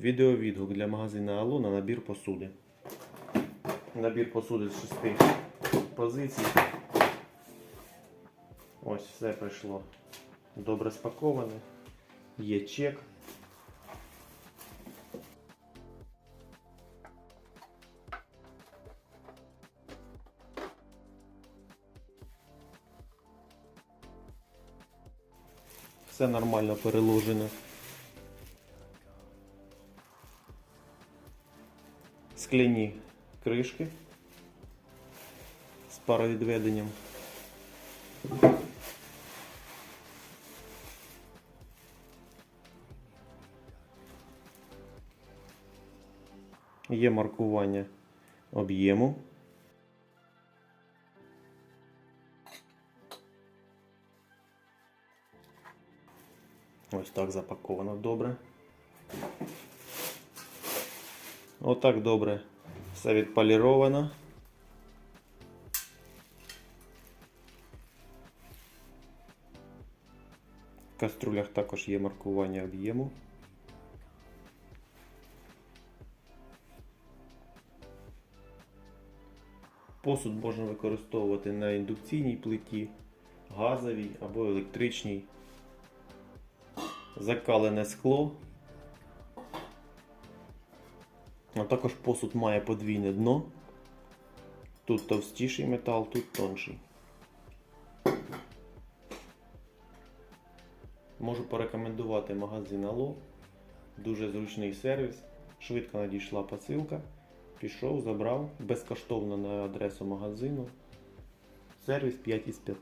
Відеовідгук для магазину Алло на набір посуди. Набір посуди з шести позицій. Ось все прийшло добре спаковане. Є чек. Все нормально переложено. Скляні кришки з паровідведенням. Є маркування об'єму. Ось так запаковано добре. Отак добре все відполіровано. В каструлях також є маркування об'єму. Посуд можна використовувати на індукційній плиті, газовій або електричній. Закалене скло. А також посуд має подвійне дно. Тут товстіший метал, тут тонший. Можу порекомендувати магазин Ало. Дуже зручний сервіс. Швидко надійшла посилка. Пішов, забрав безкоштовно на адресу магазину. Сервіс 5 із 5.